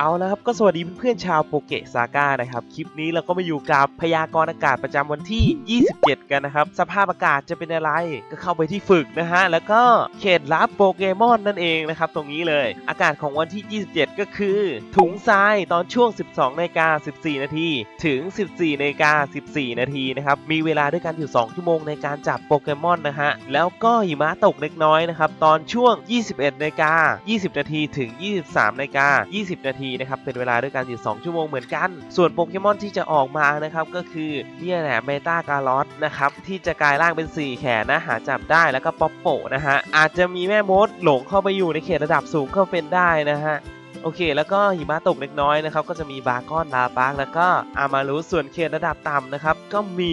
เอาและครับก็สวัสดีเพื่อนๆชาวโปเกะซาก้านะครับ คลิปนี้เราก็มาอยู่กับพยากรณ์อากาศประจำวันที่ 27 กันนะครับ สภาพอากาศจะเป็นอะไรก็เข้าไปที่ฝึกนะฮะ แล้วก็เขตรับโปเกมอนนั่นเองนะครับ ตรงนี้เลย อากาศของวันที่ 27 ก็คือ ถุงทรายตอนช่วง 12นาฬิกา14 นาทีถึง 14นาฬิกา14 นาทีนะครับ มีเวลาด้วยกันอยู่ 2 ชั่วโมงในการจับโปเกมอนนะฮะ แล้วก็หิมะตกเล็กน้อยนะครับตอนช่วง 21นาฬิกา20 นาทีถึง 23นาฬิกา20 นาทีนะครับเป็นเวลาด้วยกันอยู่2ชั่วโมงเหมือนกัน ส่วนโปเกมอนที่จะออกมานะครับก็คือเนี่ยแหละเมตาการอสนะครับที่จะกลายร่างเป็น 4 แขนนะหาจับได้แล้วก็ป๊อปโปนะฮะอาจจะมีแม่มดหลงเข้าไปอยู่ในเขตระดับสูงก็เป็นได้นะฮะ โอเค แล้วก็หิมะตกเล็กน้อยนะครับ ก็จะมีบาร์กอนลาปาร์กแล้วก็อามารุส่วนเขตระดับต่ำนะครับ ก็มี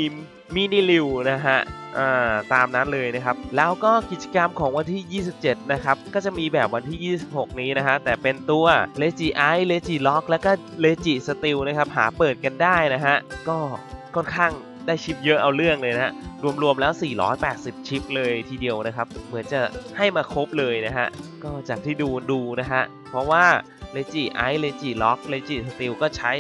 มินิลิวนะฮะาตามนั้นเลยนะครับ แล้วก็กิจกรรมของวันที่ 27 นะครับ ก็จะมีแบบวันที่ 26 นี้นะฮะ แต่เป็นตัวเลจิไอเลจิล็อก แล้วก็เลจิสติลนะครับ หาเปิดกันได้นะฮะ ก็ค่อนข้าง ได้ชิปเยอะเอาเรื่องเลยนะฮะ รวมๆแล้ว 480 ชิปเลยทีเดียวนะครับ เหมือนจะให้มาครบเลยนะฮะ ก็จากที่ดูดูนะฮะ เพราะว่าเลจิไอเลจิล็อกเลจิสติลก็ใช้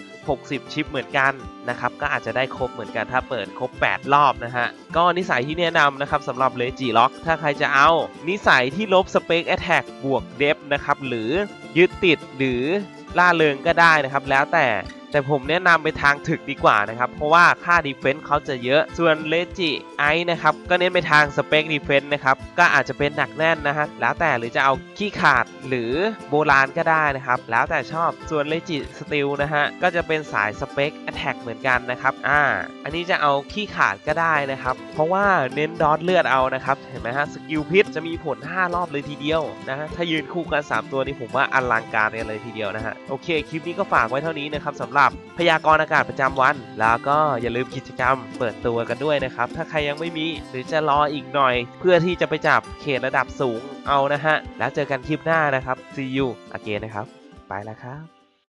160 ชิปเหมือนกันนะครับ ก็อาจจะได้ครบเหมือนกันถ้าเปิดครบ 8 รอบนะฮะ ก็นิสัยที่แนะนำนะครับสำหรับเลจิล็อกถ้าใครจะเอา นิสัยที่ลบสเปคแอ t แทกบวกเดฟนะครับ หรือยึดติดหรือล่าเริงก็ได้นะครับ แล้วแต่ แต่ผมแนะนำไปทางถึกดีกว่านะครับ เพราะว่าค่าดีเฟนส์เขาจะเยอะ ส่วนเลจิไอนะครับ ก็เน้นไปทางสเปคดีเฟนส์นะครับ ก็อาจจะเป็นหนักแน่นนะฮะ แล้วแต่หรือจะเอาขี้ขาดหรือโบราณก็ได้นะครับ แล้วแต่ชอบ ส่วนเลจิสติลนะฮะ ก็จะเป็นสายสเปคแอ t แทกเหมือนกันนะครับ อ่า อันนี้จะเอาขี้ขาดก็ได้นะครับ เพราะว่าเน้นดอทเลือดเอานะครับ เห็นไหมฮะ สกิลพิษจะมีผล 5 รอบเลยทีเดียวนะฮะ ถ้ายืนคู่กัน 3 ตัวนี้ผมว่าอลังการกันเลยทีเดียวนะฮะ โอเค คลิปนี้ก็ฝากไว้เท่านี้นะครับสำหรับพยากรณ์อากาศประจำวัน แล้วก็อย่าลืมกิจกรรมเปิดตัวกันด้วยนะครับ ถ้าใครยังไม่มีหรือจะรออีกหน่อย เพื่อที่จะไปจับเขตระดับสูงเอานะฮะ แล้วเจอกันคลิปหน้านะครับ see you again นะครับ ไปแล้วครับ